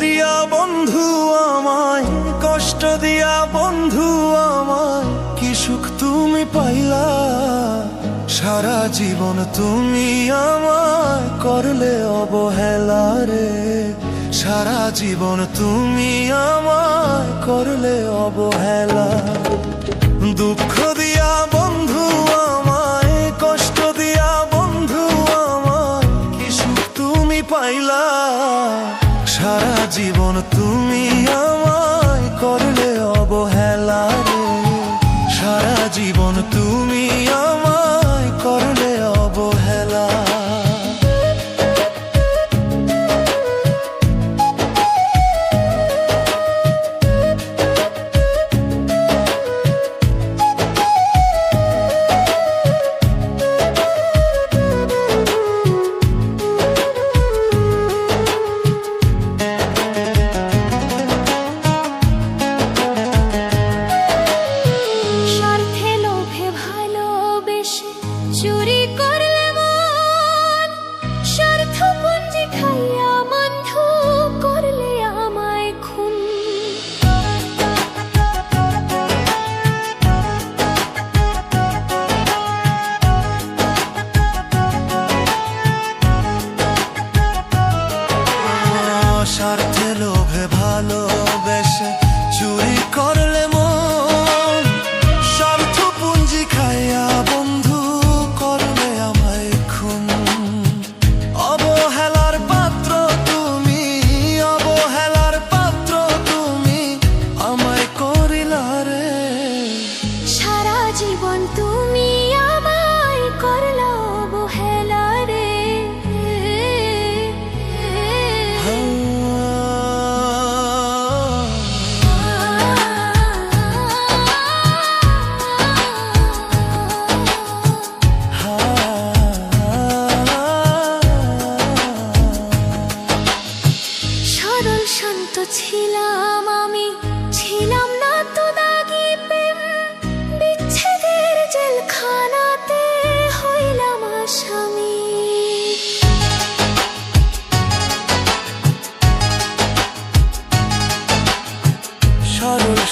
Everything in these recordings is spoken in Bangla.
দিয়া বন্ধু আমায়, কষ্ট দিয়া বন্ধু আমায়, কি সুখ তুমি পাইলা? সারা জীবন তুমি আমায় করলে অবহেলা রে। সারা জীবন তুমি আমায় করলে অবহেলা। দুঃখ দিয়া বন্ধু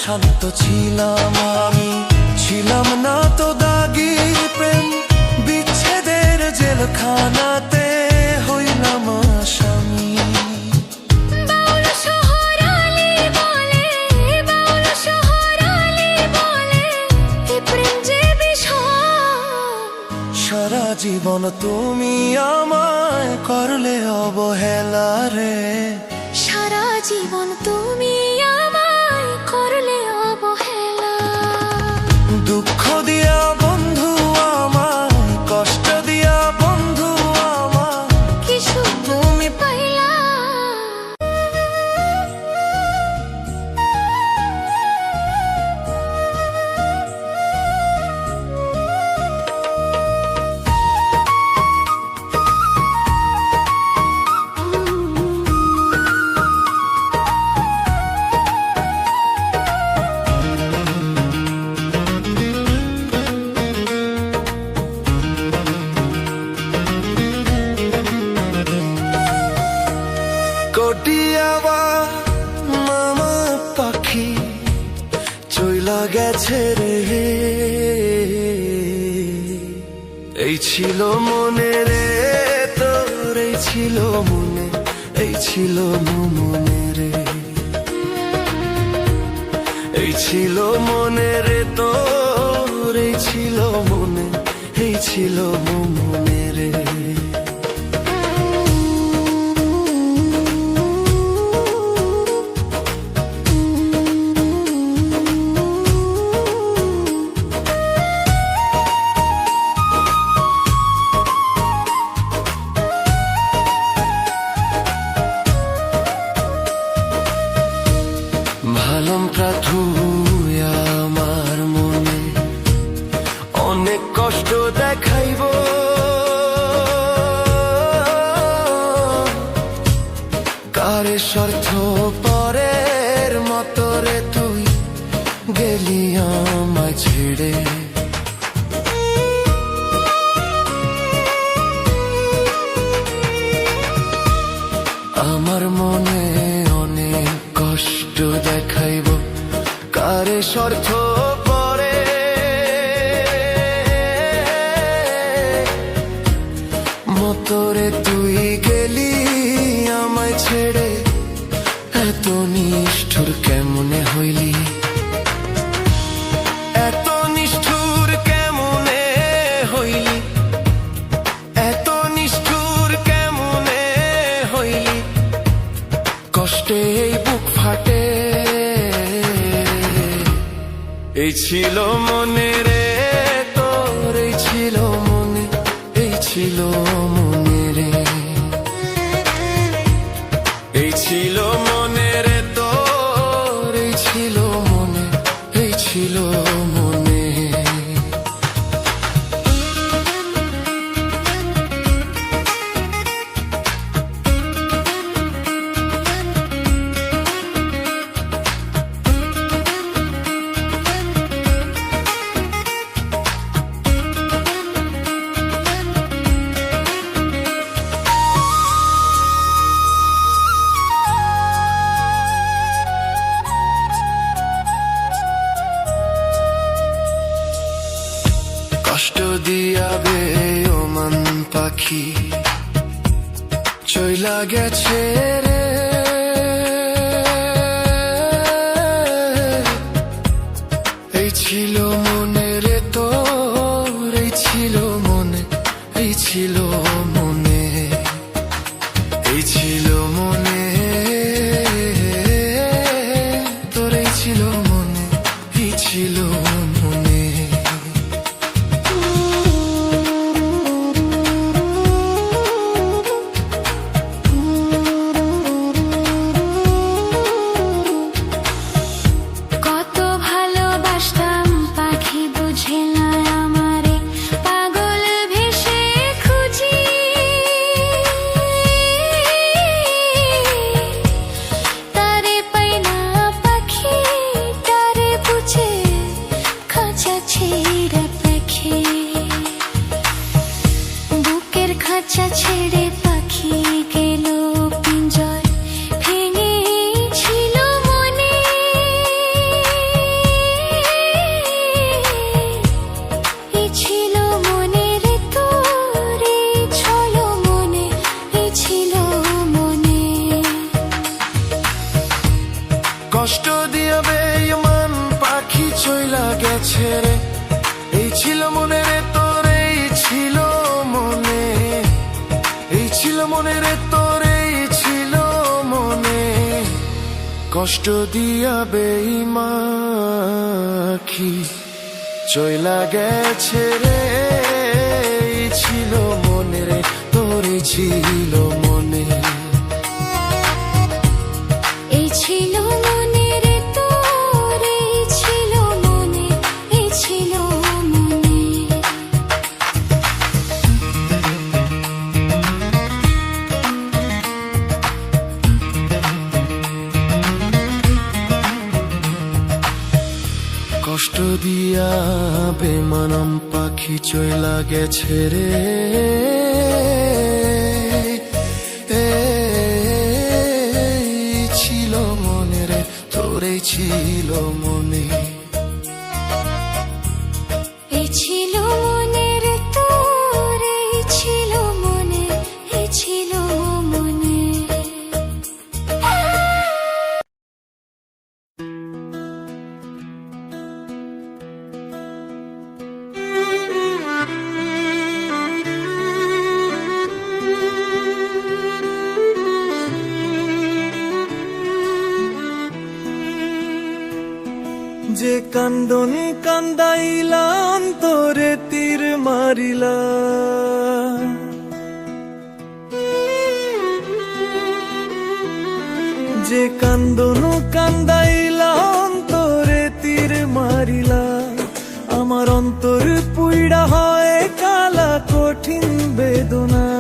শান্ত ছিলাম আমি ছিলাম না তো দাগি প্রেম। বিচ্ছেদের জেলখানাতে হইলাম বিষয়? সারা জীবন তুমি আমায় করলে অবহেলা রে। সারা জীবন তুমি রে। এই ছিল মনে রে, তোর এই ছিল মনে, এই ছিল মনে রে। এই ছিল মনে রে, তোর এই ছিল মনে, এই ছিল মনে। পারে স্বর্থ পরের মতো রে তুই গেলি আমায় ছেড়ে। আমার মনে অনেক কষ্ট দেখাইব কারে স্বর্থ এই ছিল মনে রে তোর এই ছিল মনে এই ছিল মনে। ছিল মনে রে তোর ছিল মনে এই ছিল কষ্ট দিয়া বেইমাখি চইলা গেছে রে ছিল মনে রে তোর ছিল মনে। বেমানাম পাখি চইলা গেছে রে। ছিল মনে রে তোরে ছিল মনে। কান্দনে কান্দাইলাম, তোরে তীর মারিলা যে কান্দন কান্দাইলাম, তোরে তীর মারিলা আমার অন্তর পুইড়া হয়, কালা কঠিন বেদনা।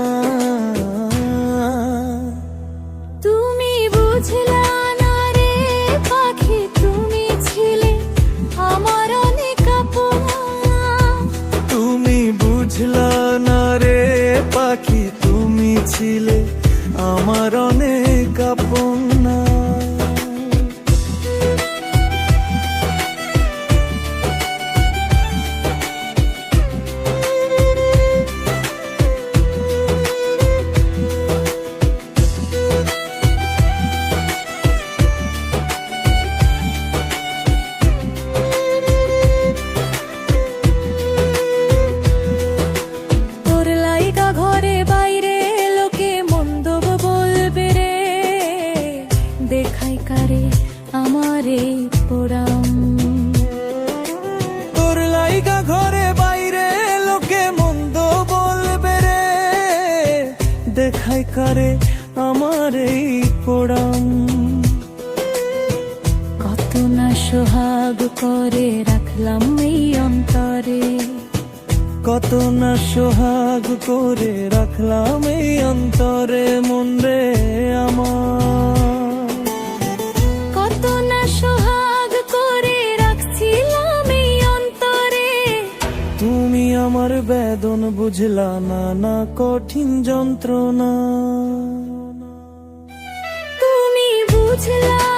কারে আমার এই পোড়াম। কত না সোহাগ করে রাখলাম এই অন্তরে। কত না সোহাগ করে রাখলাম এই অন্তরে মন রে আমার। বুঝলা না না কঠিন যন্ত্রণা। তুমি বুঝলা